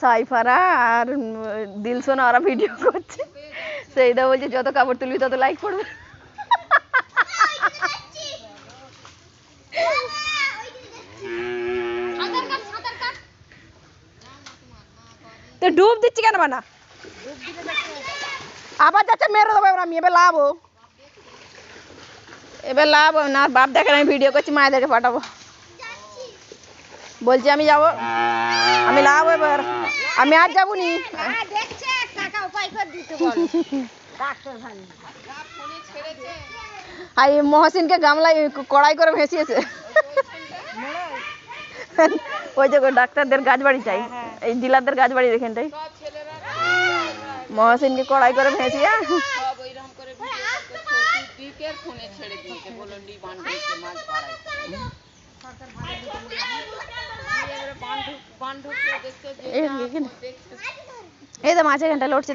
সাইফারা আর দিলসোনা ওরা ভিডিও করছে। সেইটা বলছে, যত কাপড় তুলবি তত লাইক পড়বে। তো ডুব দিচ্ছি কেন বানা আবার যাচ্ছে, মেরে দেবো এবার আমি, এবার লাভ এবার লাভ না, বাপ দেখে আমি ভিডিও করছি, মায়েদেরকে পাঠাবো। বলছি আমি যাব। আমি লাভ এবার। আমি আর যাব নি। বলো আর মহসিনকে গামলায় কড়াই করে ভেসিয়েছে ওই যে ডাক্তারদের গাছ বাড়ি চাই। এই ডিলারদের গাছ বাড়ির এখানটাই মহসিনকে কড়াই করে ভেসিয়ে ফোনে ছেড়ে দিয়েছে, বলল নি বান ঢুকছে মাছ পাড়ায় এবারে বান ঢুক বান ঢুকতে দেখতে যে এই যা এখানে। দেখছে এই তো মাছের ঘণ্টা লড়ছে